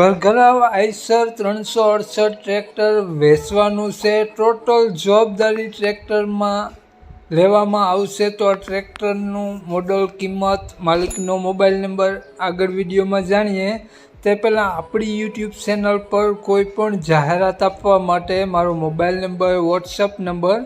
ઘરઘરાવ Eicher ત્રણસો અડસઠ tractor વેચવાનું છે. ટોટલ જવાબદારી ટ્રેક્ટરમાં લેવામાં આવશે તો આ ટ્રેક્ટરનું મોડલ કિંમત, માલિકનો મોબાઈલ નંબર આગળ વિડીયોમાં જાણીએ. તે પહેલાં આપણી યુટ્યુબ ચેનલ પર કોઈ પણ જાહેરાત આપવા માટે મારો મોબાઈલ નંબર વોટ્સઅપ નંબર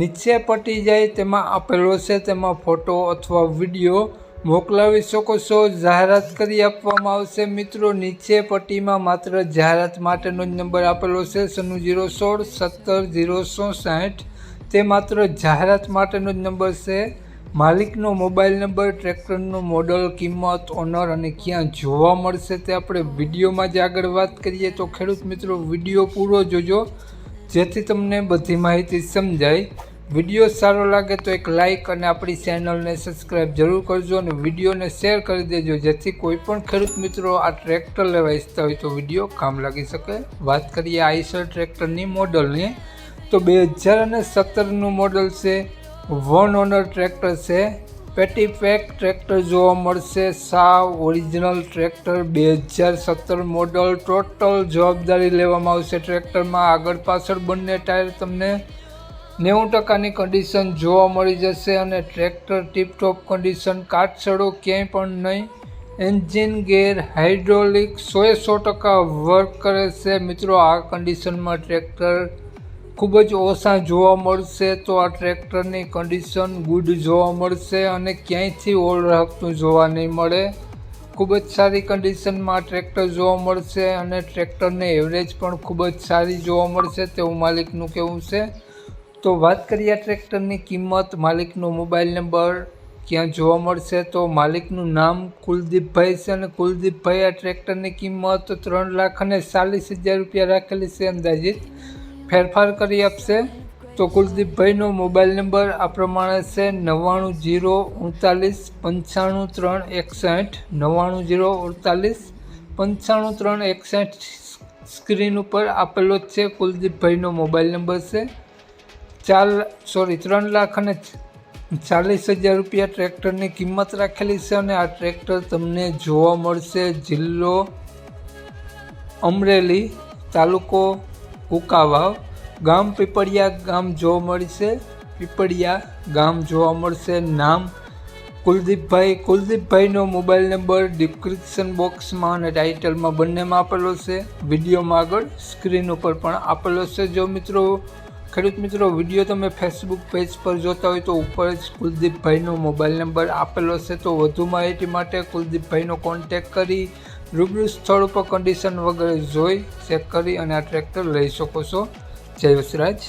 નીચે પટી જાય. તેમાં આપેલો છે તેમાં ફોટો અથવા વીડિયો મોકલાવી શકો છો. જાહેરાત કરી આપવામાં આવશે. મિત્રો, નીચે પટ્ટીમાં માત્ર જાહેરાત માટેનો જ નંબર આપેલો છે. સનુ જીરો સોળ, સત્તર જીરો સાઠ તે માત્ર જાહેરાત માટેનો જ નંબર છે. માલિકનો મોબાઈલ નંબર, ટ્રેક્ટરનું મોડલ, કિંમત, ઓનર અને ક્યાં જોવા મળશે તે આપણે વિડીયોમાં જ આગળ વાત કરીએ. તો ખેડૂત મિત્રો, વીડિયો પૂરો જોજો. જેથી તમને બધી માહિતી સમજાય. વીડિયો સારો લાગે તો એક લાઇક અને આપણી ચેનલને સબસ્ક્રાઈબ જરૂર કરજો અને વિડીયોને શેર કરી દેજો. જેથી કોઈ પણ ખેડૂત મિત્રો આ ટ્રેક્ટર લેવા ઈચ્છતા હોય તો વીડિયો કામ લાગી શકે. વાત કરીએ આઈસર ટ્રેક્ટરની મોડલની, તો બે હજાર અને સત્તરનું મોડલ છે. વન ઓનર ટ્રેક્ટર છે. પેટી પેક ટ્રેક્ટર જોવા મળશે. સાવ ઓરિજિનલ ટ્રેક્ટર બે હજાર સત્તર મોડલ ટોટલ જવાબદારી લેવામાં આવશે ટ્રેક્ટરમાં આગળ પાછળ બંને ટાયર તમને નેવું ટકાની કન્ડિશન જોવા મળી જશે અને ટ્રેક્ટર ટીપટોપ કન્ડિશન કાટછડો ક્યાંય પણ નહીં. એન્જિન ગેર હાઇડ્રોલિક સોએ સો ટકા વર્ક કરે છે. મિત્રો, આ કન્ડિશનમાં ટ્રેક્ટર ખૂબ જ ઓછા જોવા મળશે તો આ ટ્રેક્ટરની કન્ડિશન ગુડ જોવા મળશે અને ક્યાંયથી ઓલ રહકતું જોવા નહીં મળે. ખૂબ જ સારી કન્ડિશનમાં ટ્રેક્ટર જોવા મળશે અને ટ્રેક્ટરને એવરેજ પણ ખૂબ જ સારી જોવા મળશે, તેવું માલિકનું કહેવું છે. તો વાત કરીએ આ ટ્રેક્ટરની કિંમત, માલિકનો મોબાઈલ નંબર, ક્યાં જોવા મળશે તો માલિકનું નામ કુલદીપભાઈ છે અને કુલદીપભાઈ આ ટ્રેક્ટરની કિંમત ત્રણ લાખ અને ચાલીસ હજાર રૂપિયા રાખેલી છે અંદાજિત. ફેરફાર કરી આપશે તો કુલદીપભાઈનો મોબાઈલ નંબર આ પ્રમાણે છે નવ્વાણું જીરો ઉડતાલીસ પંચાણું ત્રણ એકસઠ. નવ્વાણું જીરો ઉડતાલીસ પંચાણું ત્રણ એકસઠ. સ્ક્રીન ઉપર આપેલો જ છે કુલદીપભાઈનો મોબાઈલ નંબર છે. ચાર સોરી ત્રણ લાખ અને ચાલીસ હજાર રૂપિયા ટ્રેક્ટરની કિંમત રાખેલી છે અને આ ટ્રેક્ટર તમને જોવા મળશે જિલ્લો અમરેલી તાલુકો કુકાવાવ ગામ પીપળિયા ગામ જોવા મળશે, પીપળિયા ગામ જોવા મળશે. નામ કુલદીપભાઈ. કુલદીપભાઈનો મોબાઈલ નંબર ડિસ્ક્રિપ્શન બોક્સમાં અને ટાઇટલમાં બંનેમાં આપેલો છે. વિડીયોમાં આગળ સ્ક્રીન ઉપર પણ આપેલો છે. જો મિત્રો ખેડૂત મિત્રો, વીડિયો તમે ફેસબુક પેજ પર જોતા હોય તો ઉપર જ કુલદીપભાઈનો મોબાઈલ નંબર આપેલો છે. તો વધુ માહિતી માટે કુલદીપભાઈનો કોન્ટેક કરી, રૂબરૂ સ્થળ ઉપર કન્ડિશન વગેરે જોઈ ચેક કરી અને આ ટ્રેક્ટર લઈ શકો છો. જય વસરાજ.